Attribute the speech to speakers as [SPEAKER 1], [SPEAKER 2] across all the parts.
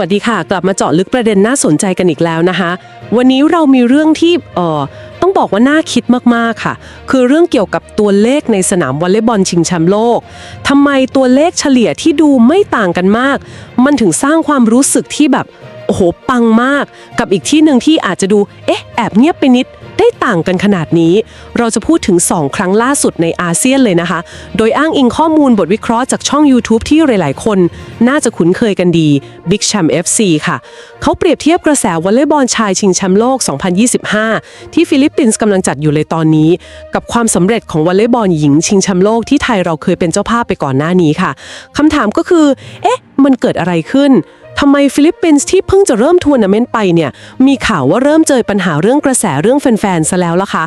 [SPEAKER 1] วัสดีค่ะ กลับมาเจาะลึกประเด็นน่าสนใจกันอีกแล้วนะคะ วันนี้เรามีเรื่องที่เอ่อต้องบอกว่าน่าคิดมากๆค่ะ คือเรื่องเกี่ยวกับตัวเลขในสนามวอลเลย์บอลชิงแชมป์โลกทำไมตัวเลขเฉลี่ยที่ดูไม่ต่างกันมาก มันถึงสร้างความรู้สึกที่แบบโอ้โหปังมาก กับอีกที่หนึ่งที่อาจจะดูเอ๊ะแอบเงียบไปนิด ได้ต่างกันขนาดนี้ เราจะพูดถึง 2 ครั้งล่าสุดในอาเซียนเลยนะคะ โดยอ้างอิงข้อมูลบทวิเคราะห์จากช่อง YouTube ที่หลาย ๆ คน น่าจะคุ้นเคยกันดี Big Cham FC ค่ะ เขาเปรียบเทียบกระแสวอลเลย์บอลชายชิงแชมป์โลก 2025 ที่ฟิลิปปินส์กำลังจัดอยู่เลยตอนนี้ กับความสำเร็จของวอลเลย์บอลหญิงชิงแชมป์โลกที่ไทยเราเคยเป็นเจ้าภาพไปก่อนหน้านี้ค่ะคำถามก็คือ เอ๊ะ มันเกิดอะไรขึ้น ทำไมฟิลิปปินส์ที่เพิ่งจะเริ่มทัวร์นาเมนต์ไปเนี่ยมีข่าวว่าเริ่มเจอปัญหาเรื่องกระแสเรื่องแฟนๆซะแล้วล่ะคะ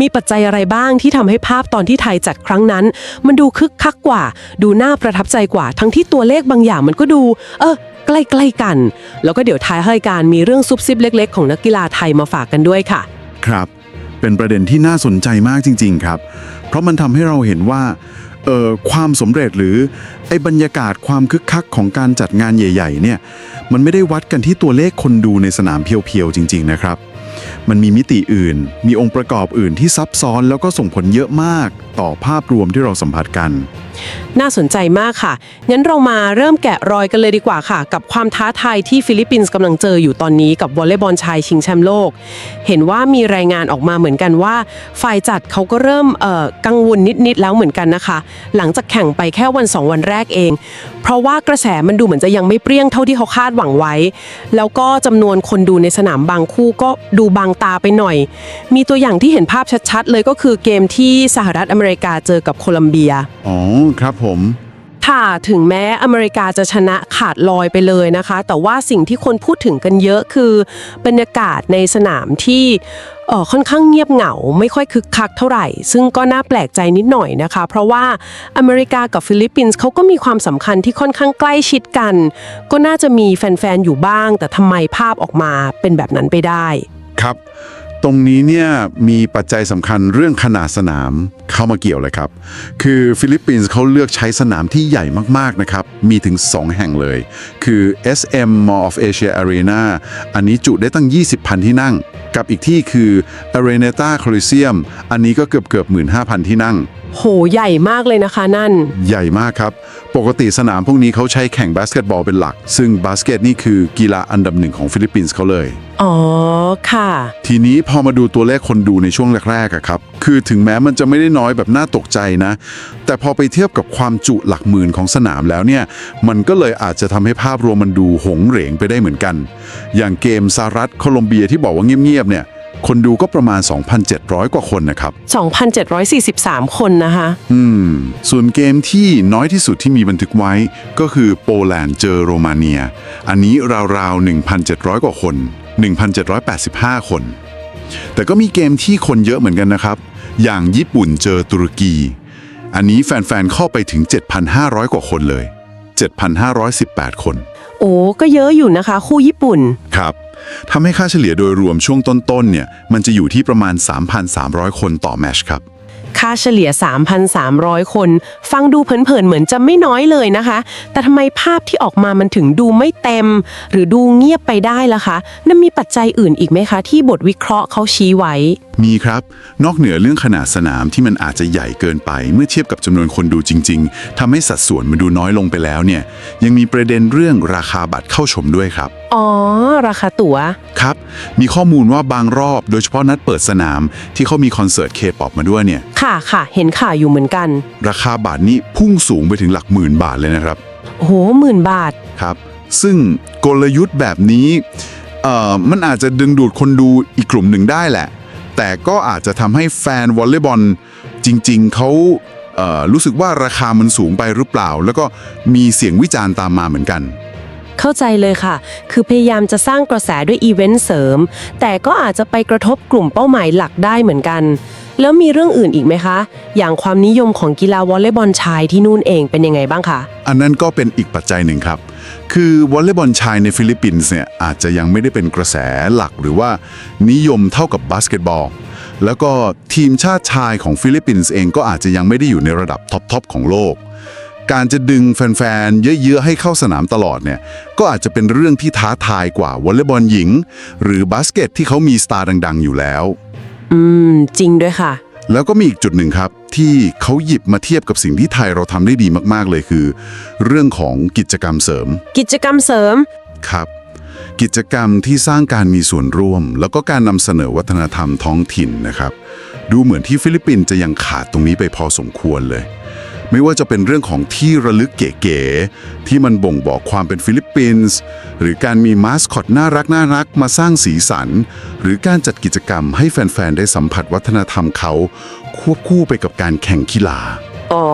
[SPEAKER 1] มีปัจจัยอะไรบ้างที่ทำให้ภาพตอนที่ไทยจัดครั้งนั้น มันดูคึกคักกว่า ดูน่าประทับใจกว่า ทั้งที่ตัวเลขบางอย่างมันก็ดู เออใกล้ๆกัน แล้วก็เดี๋ยวท้ายรายการมีเรื่องซุบซิบเล็ก ๆ ของนักกีฬาไทยมาฝากกันด้วยค่ะ
[SPEAKER 2] ครับ เป็นประเด็นที่น่าสนใจมากจริง ๆ ครับ เพราะมันทำให้เราเห็นว่า เอ่อความสมเร็จหรือไอ้บรรยากาศความคึกคักของการจัดงานใหญ่ ๆ เนี่ยมันไม่ได้วัดกันที่ตัวเลขคนดูในสนามเพียวๆจริง ๆ นะครับ มันมีมิติอื่น มีองค์ประกอบอื่นที่ซับซ้อนแล้วก็ส่งผลเยอะมากต่อภาพรวมที่เราสัมผัสกัน
[SPEAKER 1] น่าสนใจมากค่ะ งั้นเรามาเริ่มแกะรอยกันเลยดีกว่าค่ะ กับความท้าทายที่ฟิลิปปินส์กำลังเจออยู่ตอนนี้กับวอลเลย์บอลชายชิงแชมป์โลก เห็นว่ามีรายงานออกมาเหมือนกันว่า ฝ่ายจัดเขาก็เริ่มกังวลนิดๆแล้วเหมือนกันนะคะ หลังจากแข่งไปแค่วัน 2 วันแรกเอง เพราะว่ากระแสมันดูเหมือนจะยังไม่เปรี้ยงเท่าที่เขาคาดหวังไว้ แล้วก็จำนวนคนดูในสนามบางคู่ก็ดูบางตาไปหน่อย มีตัวอย่างที่เห็นภาพชัดๆ เลยก็คือเกมที่สหรัฐอเมริกาเจอกับโคลัมเบีย
[SPEAKER 2] อ๋อครับผม
[SPEAKER 1] ค่ะถึงแม้อเมริกาจะชนะขาดลอยไปเลยนะคะ แต่ว่าสิ่งที่คนพูดถึงกันเยอะคือบรรยากาศในสนามที่เอ่อค่อนข้างเงียบเหงาไม่ค่อยคึกคักเท่าไหร่ ซึ่งก็น่าแปลกใจนิดหน่อยนะคะ เพราะว่าอเมริกากับฟิลิปปินส์เขาก็มีความสำคัญที่ค่อนข้างใกล้ชิดกัน ก็น่าจะมีแฟนๆอยู่บ้าง แต่ทำไมภาพออกมาเป็นแบบนั้นไปได้
[SPEAKER 2] ครับ ตรงนี้เนี่ยมีปัจจัยสำคัญเรื่องขนาดสนามเข้ามาเกี่ยวเลยครับ คือฟิลิปปินส์เขาเลือกใช้สนามที่ใหญ่มากๆนะครับ มีถึง 2 แห่งเลย คือ SM Mall of Asia Arena อันนี้จุได้ตั้ง 20พันที่นั่ง กับอีกที่คือ Areneta Coliseum อันนี้ก็เกือบเกือบ15,000 ที่นั่ง
[SPEAKER 1] โหใหญ่มากเลยนะคะนั่น
[SPEAKER 2] ใหญ่มากครับ ปกติสนามพวกนี้เขาใช้แข่งบาสเกตบอลเป็นหลัก ซึ่งบาสเกตนี่คือกีฬาอันดับหนึ่งของฟิลิปปินส์เขาเลย
[SPEAKER 1] อ๋อค่ะ
[SPEAKER 2] ทีนี้พอมาดูตัวเลขคนดูในช่วงแรกๆอะครับ คือถึงแม้มันจะไม่ได้น้อยแบบน่าตกใจนะ แต่พอไปเทียบกับความจุหลักหมื่นของสนามแล้วเนี่ย มันก็เลยอาจจะทำให้ภาพรวมมันดูหงเหรงไปได้เหมือนกัน อย่างเกมซารัตโคลอมเบียที่บอกว่าเงียบๆเนี่ย คนดูก็ประมาณ 2,700 กว่าคนนะครับ
[SPEAKER 1] 2,743 คนนะคะ
[SPEAKER 2] อืม ส่วนเกมที่น้อยที่สุดที่มีบันทึกไว้ก็คือโปแลนด์เจอโรมาเนีย อันนี้ราวๆ 1,700 กว่าคน 1,785 คน แต่ก็มีเกมที่คนเยอะเหมือนกันนะครับ อย่างญี่ปุ่นเจอตุรกี อันนี้แฟนๆ เข้าไปถึง 7,500 กว่าคนเลย 7,518 คน
[SPEAKER 1] โอ้ก็เยอะอยู่นะคะ คู่ญี่ปุ่น
[SPEAKER 2] ครับทำให้ค่าเฉลี่ยโดยรวมช่วงต้นๆเนี่ยมันจะอยู่ที่ประมาณ 3,300 คนต่อแมตชครับ
[SPEAKER 1] ค่าเฉลี่ย 3,300 คน ฟังดูเผินๆเหมือนจะไม่น้อยเลยนะคะ แต่ทำไมภาพที่ออกมามันถึงดูไม่เต็ม หรือดูเงียบไปได้ล่ะคะนั่นมีปัจจัยอื่นอีกไหมคะ ที่บทวิเคราะห์เขาชี้ไว้
[SPEAKER 2] มีครับ นอกเหนือเรื่องขนาดสนามที่มันอาจจะใหญ่เกินไปเมื่อเทียบกับจำนวนคนดูจริง ๆทำให้สัดส่วนมันดูน้อยลงไปแล้วเนี่ย ยังมีประเด็นเรื่องราคาบัตรเข้าชมด้วยครับ
[SPEAKER 1] อ๋อ ราคาตั๋ว
[SPEAKER 2] ครับ มีข้อมูลว่าบางรอบโดยเฉพาะนัดเปิดสนามที่เขามีคอนเสิร์ตเคป๊อปมาด้วยเนี่ย
[SPEAKER 1] ค่ะค่ะ เห็นข่าวอยู่เหมือนกัน
[SPEAKER 2] ราคาบัตรนี่พุ่งสูงไปถึงหลักหมื่นบาทเลยนะครับ
[SPEAKER 1] โอ้โหหมื่นบาท
[SPEAKER 2] ครับ ซึ่งกลยุทธ์แบบนี้เอ่อมันอาจจะดึงดูดคนดูอีกกลุ่มหนึ่งได้แหละ แต่ก็อาจจะทำให้แฟนวอลเลย์บอลจริง ๆเขาเรู้สึกว่าราคามันสูงไปหรือเปล่า แล้วก็มีเสียงวิจารณ์ตามมาเหมือนกัน
[SPEAKER 1] เข้าใจเลยค่ะ คือพยายามจะสร้างกระแสด้วยอีเวนต์เสริม แต่ก็อาจจะไปกระทบกลุ่มเป้าหมายหลักได้เหมือนกัน แล้วมีเรื่องอื่นอีกไหมคะ อย่างความนิยมของกีฬาวอลเลย์บอลชายที่นู่นเองเป็นยังไงบ้างคะ
[SPEAKER 2] อันนั้นก็เป็นอีกปัจจัยหนึ่งครับ คือวอลเลย์บอลชายในฟิลิปปินส์เนี่ยอาจจะยังไม่ได้เป็นกระแสหลักหรือว่านิยมเท่ากับบาสเกตบอล แล้วก็ทีมชาติชายของฟิลิปปินส์เองก็อาจจะยังไม่ได้อยู่ในระดับท็อปทอปของโลก การจะดึงแฟนๆ เยอะๆ ให้เข้าสนามตลอดเนี่ยก็อาจจะเป็นเรื่องที่ท้าทายกว่าวอลเลย์บอลหญิง หรือบาสเกตที่เขามีสตาร์ดัง ๆ อยู่แล้ว
[SPEAKER 1] อืม จริงด้วยค่ะ
[SPEAKER 2] แล้วก็มีอีกจุดหนึ่งครับ ที่เขาหยิบมาเทียบกับสิ่งที่ไทยเราทำได้ดีมากๆเลยคือ เรื่องของกิจกรรมเสริม
[SPEAKER 1] กิจกรรมเสริม
[SPEAKER 2] ครับ กิจกรรมที่สร้างการมีส่วนร่วม แล้วก็การนำเสนอวัฒนธรรมท้องถิ่นนะครับ ดูเหมือนที่ฟิลิปปินส์จะยังขาดตรงนี้ไปพอสมควรเลย ไม่ว่าจะเป็นเรื่องของที่ระลึกเก๋ๆที่มันบ่งบอกความเป็นฟิลิปปินส์หรือการมีมาสคอตน่ารักน่ารักๆมาสร้างสีสัน หรือการจัดกิจกรรมให้แฟน ๆ ได้สัมผัสวัฒนธรรมเขา ควบคู่ไปกับการแข่งกีฬา
[SPEAKER 1] อ๋อ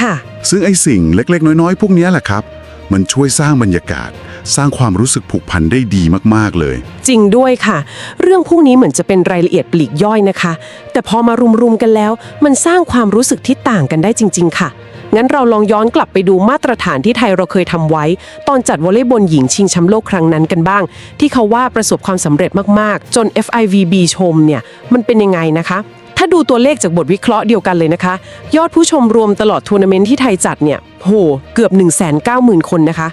[SPEAKER 1] ค่ะ
[SPEAKER 2] ซึ่งไอ้สิ่งเล็ก ๆ น้อย ๆ พวกเนี้ยแหละครับ มันช่วยสร้างบรรยากาศ สร้างความรู้สึกผูกพันได้ดีมากๆเลย
[SPEAKER 1] จริงด้วยค่ะ เรื่องพวกนี้เหมือนจะเป็นรายละเอียดปลีกย่อยนะคะ แต่พอมารุมๆกันแล้ว มันสร้างความรู้สึกที่ต่างกันได้จริง ๆ ค่ะ งั้นเราลองย้อนกลับไปดูมาตรฐานที่ไทยเราเคยทำไว้ ตอนจัดวอลเลย์บอลหญิงชิงแชมป์โลกครั้งนั้นกันบ้าง ที่เขาว่าประสบความสำเร็จมากๆ จน FIVB ชมเนี่ยมันเป็นยังไงนะคะ ถ้าดูตัวเลขจากบทวิเคราะห์เดียวกันเลยนะคะ ยอดผู้ชมรวมตลอดทัวร์นาเมนต์ที่ไทยจัดเนี่ยโหเกือบ 190,000 คนนะคะ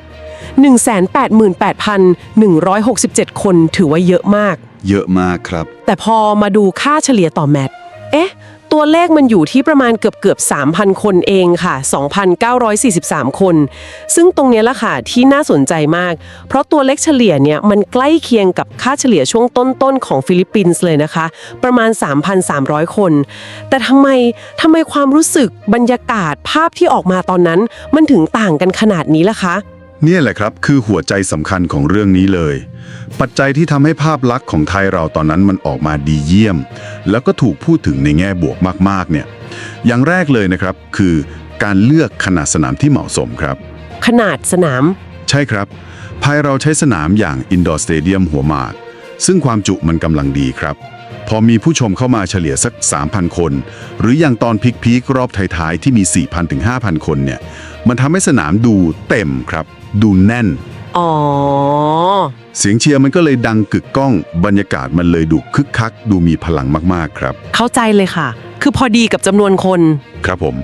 [SPEAKER 1] 188,167 คนถือว่าเยอะมาก
[SPEAKER 2] เยอะมากครับ
[SPEAKER 1] แต่พอมาดูค่าเฉลี่ยต่อแมตช์เอ๊ะ ตัวเลขมันอยู่ที่ประมาณเกือบเกือบ3,000 คนเองค่ะ 2,943 คน ซึ่งตรงนี้ละค่ะที่น่าสนใจมาก เพราะตัวเลขเฉลี่ยเนี่ยมันใกล้เคียงกับค่าเฉลี่ยช่วงต้นๆของฟิลิปปินส์เลยนะคะ ประมาณ 3,300 คน แต่ทำไมทำไมความรู้สึกบรรยากาศภาพที่ออกมาตอนนั้น มันถึงต่างกันขนาดนี้ล่ะคะ
[SPEAKER 2] เนี่ยแหละครับคือหัวใจสำคัญของเรื่องนี้เลย ปัจจัยที่ทำให้ภาพลักษณ์ของไทยเราตอนนั้นมันออกมาดีเยี่ยม แล้วก็ถูกพูดถึงในแง่บวกมากๆเนี่ยอย่างแรกเลยนะครับคือการเลือกขนาดสนามที่เหมาะสมครับ
[SPEAKER 1] ขนาดสนาม
[SPEAKER 2] ใช่ครับไทยเราใช้สนามอย่างอินดอร์สเตเดียมหัวหมาก ซึ่งความจุมันกำลังดีครับ พอมีผู้ชมเข้ามาเฉลี่ยสัก 3,000 คน หรืออย่างตอนพีคๆรอบท้ายๆ ที่มี 4,000 ถึง 5,000 คนเนี่ย มันทำให้สนามดูเต็มครับ ดูแน่น
[SPEAKER 1] อ๋อ
[SPEAKER 2] เสียงเชียร์มันก็เลยดังกึกก้อง บรรยากาศมันเลยดูคึกคัก ดูมีพลังมากๆครับ
[SPEAKER 1] เข้าใจเลยค่ะ คือพอดีกับจำนวนคน
[SPEAKER 2] ครับผม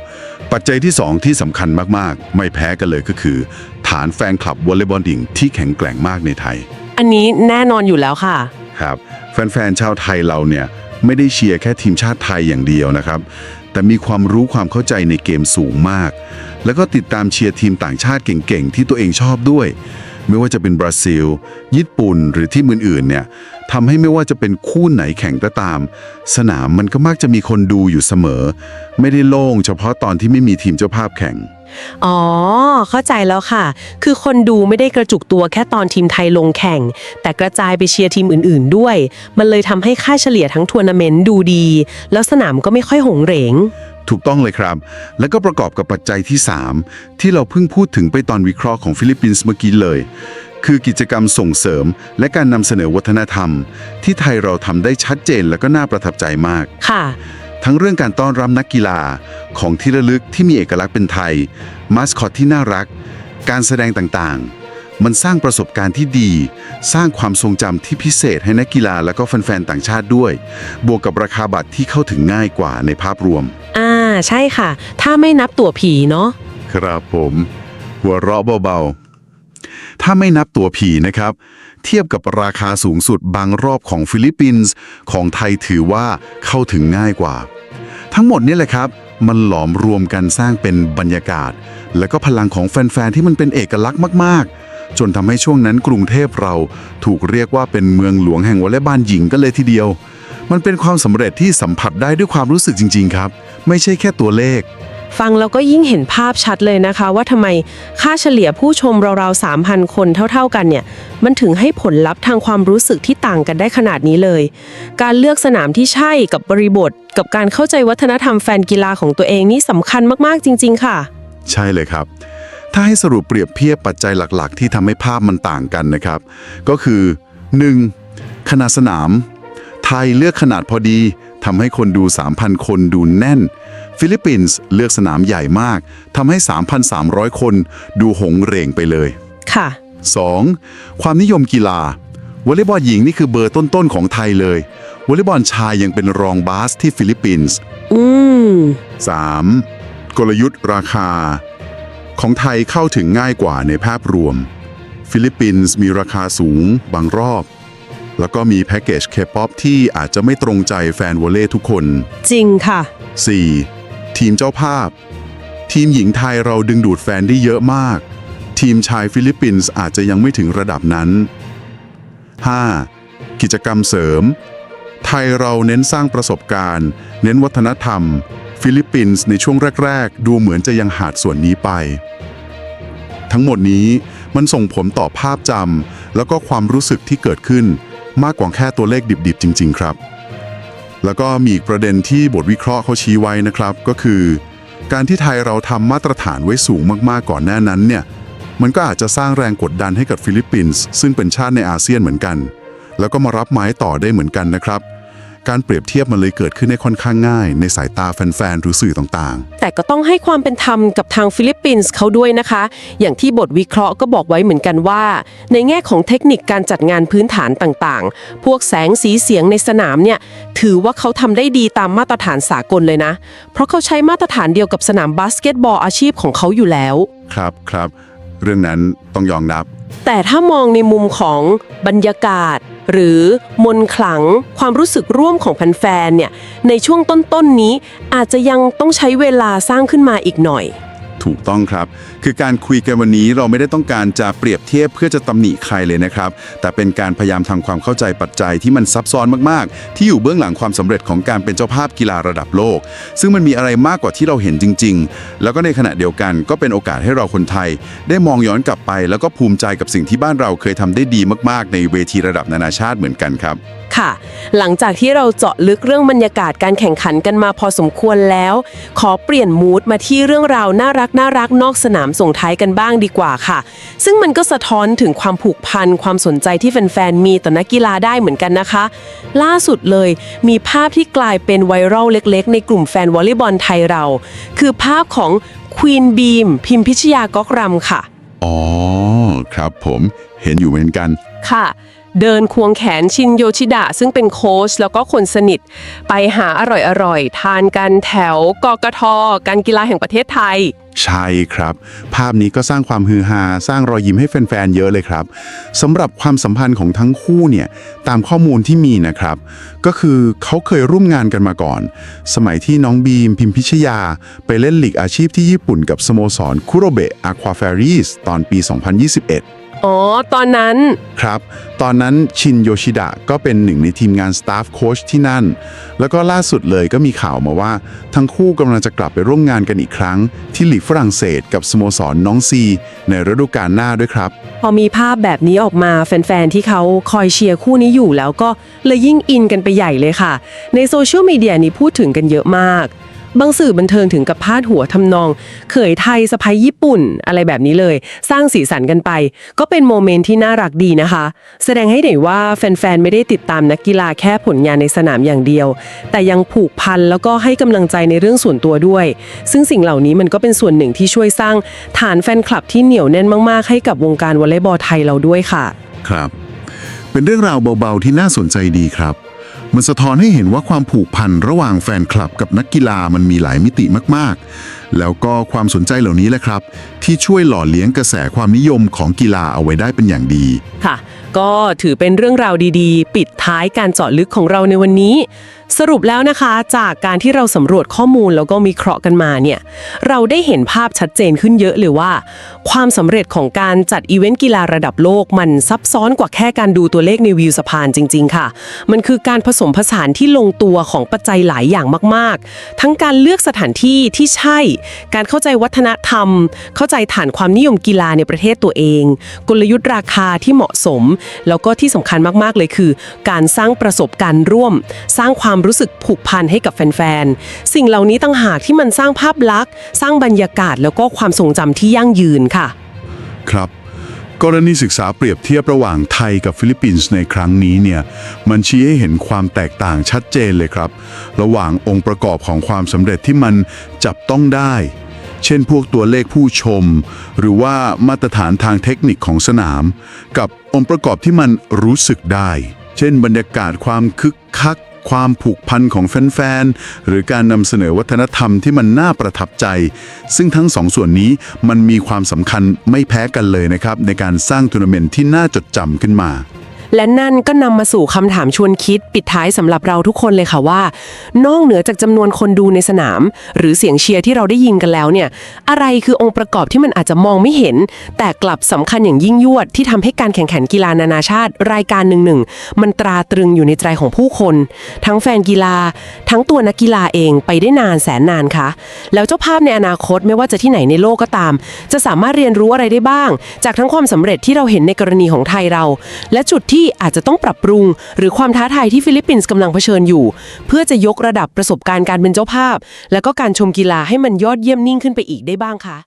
[SPEAKER 2] ปัจจัยที่ 2 ที่สำคัญมากๆ ไม่แพ้กันเลยก็คือ ฐานแฟนคลับวอลเลย์บอลหญิงที่แข็งแกร่งมากในไทย
[SPEAKER 1] อันนี้แน่นอนอยู่แล้วค่ะ
[SPEAKER 2] ครับ แฟนๆ ชาวไทยเราเนี่ยไม่ได้เชียร์แค่ทีมชาติไทยอย่างเดียวนะครับ แต่มีความรู้ความเข้าใจในเกมสูงมาก แล้วก็ติดตามเชียร์ทีมต่างชาติเก่งๆ ที่ตัวเองชอบด้วย ไม่ว่าจะเป็นบราซิล ญี่ปุ่นหรือทีมอื่นๆ เนี่ยทำให้ไม่ว่าจะเป็นคู่ไหนแข่งก็ตาม สนามมันก็มักจะมีคนดูอยู่เสมอ ไม่ได้โล่งเฉพาะตอนที่ไม่มีทีมเจ้าภาพแข่ง
[SPEAKER 1] อ๋อ เข้าใจแล้วค่ะ คือคนดูไม่ได้กระจุกตัวแค่ตอนทีมไทยลงแข่ง แต่กระจายไปเชียร์ทีมอื่น ๆ ด้วย มันเลยทำให้ค่าเฉลี่ยทั้งทัวร์นาเมนต์ดูดี แล้วสนามก็ไม่ค่อยหงเหรง
[SPEAKER 2] ถูกต้องเลยครับ แล้วก็ประกอบกับปัจจัยที่ 3 ที่เราเพิ่งพูดถึงไปตอนวิเคราะห์ของฟิลิปปินส์เมื่อกี้เลย คือกิจกรรมส่งเสริม และการนำเสนอวัฒนธรรม ที่ไทยเราทำได้ชัดเจนและก็น่าประทับใจมาก
[SPEAKER 1] ค่ะ
[SPEAKER 2] ทั้งเรื่องการต้อนรับนักกีฬาของที่ระลึกที่มีเอกลักษณ์เป็นไทย มาสคอตที่น่ารัก การแสดงต่างๆ มันสร้างประสบการณ์ที่ดี สร้างความทรงจำที่พิเศษให้นักกีฬาและก็แฟนๆต่างชาติด้วย บวกกับราคาบัตรที่เข้าถึงง่ายกว่าในภาพรวม
[SPEAKER 1] อ่า ใช่ค่ะ ถ้าไม่นับตั๋วผีเนาะ
[SPEAKER 2] ครับผม หัวเราะเบาๆ ถ้าไม่นับตัวผีนะครับ เทียบกับราคาสูงสุดบางรอบของฟิลิปปินส์ของไทยถือว่าเข้าถึงง่ายกว่า ทั้งหมดนี่แหละครับ มันหลอมรวมกันสร้างเป็นบรรยากาศ และก็พลังของแฟนๆที่มันเป็นเอกลักษณ์มากๆ จนทำให้ช่วงนั้นกรุงเทพเราถูกเรียกว่าเป็นเมืองหลวงแห่งวอลเลย์บอลหญิงกันเลยทีเดียว มันเป็นความสำเร็จที่สัมผัสได้ด้วยความรู้สึกจริง ๆ ครับ ไม่ใช่แค่ตัวเลข
[SPEAKER 1] ฟังแล้วก็ยิ่งเห็นภาพชัดเลยนะคะ ว่าทำไมค่าเฉลี่ยผู้ชมราวๆ 3,000 คนเท่า ๆ กันเนี่ย มันถึงให้ผลลัพธ์ทางความรู้สึกที่ต่างกันได้ขนาดนี้เลย การเลือกสนามที่ใช่กับบริบท กับการเข้าใจวัฒนธรรมแฟนกีฬาของตัวเองนี่สำคัญมากๆจริง ๆ ค่ะ
[SPEAKER 2] ใช่เลยครับ ถ้าให้สรุปเปรียบเทียบปัจจัยหลักๆ ที่ทำให้ภาพมันต่างกันนะครับ ก็คือ 1. ขนาดสนาม ไทยเลือกขนาดพอดีทำให้คนดู 3,000 คนดูแน่น ฟิลิปปินส์เลือกสนามใหญ่มากทำให้ 3,300 คนดูหงเหรงไปเลย
[SPEAKER 1] ค่ะ
[SPEAKER 2] 2. ความนิยมกีฬาวอลเลย์บอลหญิงนี่คือเบอร์ต้นๆของไทยเลยวอลเลย์บอลชายยังเป็นรองบาสที่ฟิลิปปินส์
[SPEAKER 1] อืม
[SPEAKER 2] 3. กลยุทธ์ราคา ของไทยเข้าถึงง่ายกว่าในภาพรวม ฟิลิปปินส์มีราคาสูงบางรอบ แล้วก็มีแพ็กเกจเคป๊อปที่อาจจะไม่ตรงใจแฟนวอลเลย์ทุกคน
[SPEAKER 1] จริงค่ะ
[SPEAKER 2] 4. ทีมเจ้าภาพ ทีมหญิงไทยเราดึงดูดแฟนได้เยอะมาก ทีมชายฟิลิปปินส์อาจจะยังไม่ถึงระดับนั้น 5. กิจกรรมเสริม ไทยเราเน้นสร้างประสบการณ์ เน้นวัฒนธรรม ฟิลิปปินส์ในช่วงแรก ๆ ดูเหมือนจะยังหาดส่วนนี้ไป ทั้งหมดนี้มันส่งผลต่อภาพจำแล้วก็ความรู้สึกที่เกิดขึ้นมากกว่าแค่ตัวเลขดิบๆ จริง ๆ ครับ แล้วก็มีอีกประเด็นที่บทวิเคราะห์เขาชี้ไว้นะครับ ก็คือ การที่ไทยเราทำมาตรฐานไว้สูงมากๆก่อนหน้านั้นเนี่ยมันก็อาจจะสร้างแรงกดดันให้กับฟิลิปปินส์ซึ่งเป็นชาติในอาเซียนเหมือนกัน แล้วก็มารับไม้ต่อได้เหมือนกันนะครับ การเปรียบเทียบมันเลยเกิดขึ้นได้ค่อนข้างง่าย ในสายตาแฟนๆหรือสื่อต่างๆ
[SPEAKER 1] แต่ก็ต้องให้ความเป็นธรรมกับทางฟิลิปปินส์เขาด้วยนะคะ อย่างที่บทวิเคราะห์ก็บอกไว้เหมือนกันว่า ในแง่ของเทคนิคการจัดงานพื้นฐานต่างๆ พวกแสงสีเสียงในสนามเนี่ย ถือว่าเขาทำได้ดีตามมาตรฐานสากลเลยนะ เพราะเขาใช้มาตรฐานเดียวกับสนามบาสเกตบอลอาชีพของเขาอยู่แล้ว
[SPEAKER 2] ครับครับ เรื่องนั้นต้องยอมรับ
[SPEAKER 1] แต่ถ้ามองในมุมของบรรยากาศ หรือมนขลังความรู้สึกร่วมของแฟนๆเนี่ยในช่วงต้นๆนี้อาจจะยังต้องใช้เวลาสร้างขึ้นมาอีกหน่อย
[SPEAKER 2] ถูกต้องครับ คือการคุยกันวันนี้เราไม่ได้ต้องการจะเปรียบเทียบเพื่อจะตำหนิใครเลยนะครับ แต่เป็นการพยายามทำความเข้าใจปัจจัยที่มันซับซ้อนมากๆ ที่อยู่เบื้องหลังความสำเร็จของการเป็นเจ้าภาพกีฬาระดับโลก ซึ่งมันมีอะไรมากกว่าที่เราเห็นจริง ๆ แล้วก็ในขณะเดียวกันก็เป็นโอกาสให้เราคนไทย ได้มองย้อนกลับไป แล้วก็ภูมิใจกับสิ่งที่บ้านเราเคยทำได้ดีมากๆ ในเวทีระดับนานาชาติเหมือนกันครับ
[SPEAKER 1] ค่ะ หลังจากที่เราเจาะลึกเรื่องบรรยากาศการแข่งขันกันมาพอสมควรแล้ว ขอเปลี่ยนมูดมาที่เรื่องราวน่ารักน่ารักนอกสนามส่งท้ายกันบ้างดีกว่าค่ะ ซึ่งมันก็สะท้อนถึงความผูกพัน ความสนใจที่แฟนๆมีต่อนักกีฬาได้เหมือนกันนะคะ ล่าสุดเลยมีภาพที่กลายเป็นไวรัลเล็กๆ ในกลุ่มแฟนวอลเลย์บอลไทยเรา คือภาพของควีนบีมพิมพิชยากอกรำค่ะ
[SPEAKER 2] อ๋อ ครับผมเห็นอยู่เหมือนกัน
[SPEAKER 1] ค่ะ เดินควงแขนชินโยชิดะ ซึ่งเป็นโค้ชแล้วก็คนสนิท ไปหาอร่อยๆ ทานกันแถวกกทการกีฬาแห่งประเทศไทย
[SPEAKER 2] ใช่ครับ ภาพนี้ก็สร้างความฮือฮาสร้างรอยยิ้มให้แฟนๆ เยอะเลยครับสำหรับความสัมพันธ์ของทั้งคู่เนี่ยตามข้อมูลที่มีนะครับ ก็คือเขาเคยร่วมงานกันมาก่อน สมัยที่น้องบีมพิมพิชยา ไปเล่นลีกอาชีพที่ญี่ปุ่นกับสโมสรคุโรเบะอะควาเฟรีสตอนปี 2021
[SPEAKER 1] อ๋อ ตอนนั้น
[SPEAKER 2] ครับ ตอนนั้นชินโยชิดะก็เป็นหนึ่งในทีมงานสตาฟโค้ชที่นั่น แล้วก็ล่าสุดเลยก็มีข่าวมาว่า ทั้งคู่กำลังจะกลับไปร่วมงานกันอีกครั้ง ที่ลีกฝรั่งเศสกับสโมสรน้องซี ในฤดูกาลหน้าด้วยครับ
[SPEAKER 1] พอมีภาพแบบนี้ออกมาแฟนๆ ที่เขาคอยเชียร์คู่นี้อยู่แล้วก็เลยยิ่งอินกันไปใหญ่เลยค่ะ ในโซเชียลมีเดียนี้พูดถึงกันเยอะมาก บางสื่อบันเทิงถึงกับพาดหัวทำนอง เขยไทยสะพ้ยญี่ปุ่นอะไรแบบนี้เลย สร้างสีสันกันไป ก็เป็นโมเมนต์ที่น่ารักดีนะคะ แสดงให้เห็นว่าแฟนๆ ไม่ได้ติดตามนักกีฬาแค่ผลงานในสนามอย่างเดียว แต่ยังผูกพันแล้วก็ให้กำลังใจในเรื่องส่วนตัวด้วย ซึ่งสิ่งเหล่านี้มันก็เป็นส่วนหนึ่งที่ช่วยสร้างฐานแฟนคลับที่เหนียวแน่นมากๆ ให้กับวงการวอลเลย์บอลไทยเราด้วยค่ะ
[SPEAKER 2] ครับ เป็นเรื่องราวเบาๆที่น่าสนใจดีครับ มันสะท้อนให้เห็นว่าความผูกพันระหว่างแฟนคลับกับนักกีฬามันมีหลายมิติมากๆ แล้วก็ความสนใจเหล่านี้แหละครับ ที่ช่วยหล่อเลี้ยงกระแสความนิยมของกีฬาเอาไว้ได้เป็นอย่างดี
[SPEAKER 1] ค่ะ ก็ถือเป็นเรื่องราวดีๆ ปิดท้ายการเจาะลึกของเราในวันนี้ สรุปแล้วนะคะ จากการที่เราสำรวจข้อมูลแล้วก็มีเคราะห์กันมาเนี่ย เราได้เห็นภาพชัดเจนขึ้นเยอะเลยว่า ความสำเร็จของการจัดอีเวนต์กีฬาระดับโลก มันซับซ้อนกว่าแค่การดูตัวเลขในวิวสะพานจริง ๆ ค่ะ มันคือการผสมผสานที่ลงตัวของปัจจัยหลายอย่างมาก ๆ ทั้งการเลือกสถานที่ที่ใช่ การเข้าใจวัฒนธรรม เข้าใจฐานความนิยมกีฬาในประเทศตัวเอง กลยุทธ์ราคาที่เหมาะสมแล้วก็ที่สำคัญมากๆเลยคือ การสร้างประสบการณ์ร่วม สร้างความรู้สึกผูกพันให้กับแฟนๆ สิ่งเหล่านี้ต่างหากที่มันสร้างภาพลักษณ์ สร้างบรรยากาศแล้วก็ความทรงจำที่ยั่งยืนค่ะ
[SPEAKER 2] ครับ กรณีศึกษาเปรียบเทียบระหว่างไทยกับฟิลิปปินส์ในครั้งนี้เนี่ยมันชี้ให้เห็นความแตกต่างชัดเจนเลยครับ ระหว่างองค์ประกอบของความสำเร็จที่มันจับต้องได้ เช่นพวกตัวเลขผู้ชม หรือว่ามาตรฐานทางเทคนิคของสนาม กับองค์ประกอบที่มันรู้สึกได้ เช่นบรรยากาศความคึกคัก ความผูกพันของแฟนๆ หรือการนำเสนอวัฒนธรรมที่มันน่าประทับใจ ซึ่งทั้งสองส่วนนี้มันมีความสำคัญไม่แพ้กันเลยนะครับในการสร้างทัวร์นาเมนต์ที่น่าจดจำขึ้นมา
[SPEAKER 1] และนั่นก็นำมาสู่คำถามชวนคิดปิดท้ายสำหรับเราทุกคนเลยค่ะว่า นอกเหนือจากจำนวนคนดูในสนาม หรือเสียงเชียร์ที่เราได้ยินกันแล้วเนี่ย อะไรคือองค์ประกอบที่มันอาจจะมองไม่เห็น แต่กลับสำคัญอย่างยิ่งยวดที่ทำให้การแข่งขันกีฬานานาชาติ รายการหนึ่งๆมันตราตรึงอยู่ในใจของผู้คน ทั้งแฟนกีฬา ทั้งตัวนักกีฬาเองไปได้นานแสนนานค่ะแล้วเจ้าภาพในอนาคตไม่ว่าจะที่ไหนในโลกก็ตาม จะสามารถเรียนรู้อะไรได้บ้าง จากทั้งความสำเร็จที่เราเห็นในกรณีของไทยเรา และจุดที่ที่อาจจะต้องปรับปรุง หรือความท้าทายที่ฟิลิปปินส์กำลังเผชิญอยู่ เพื่อจะยกระดับประสบการณ์การเป็นเจ้าภาพ และก็การชมกีฬาให้มันยอดเยี่ยมนิ่งขึ้นไปอีกได้บ้างคะ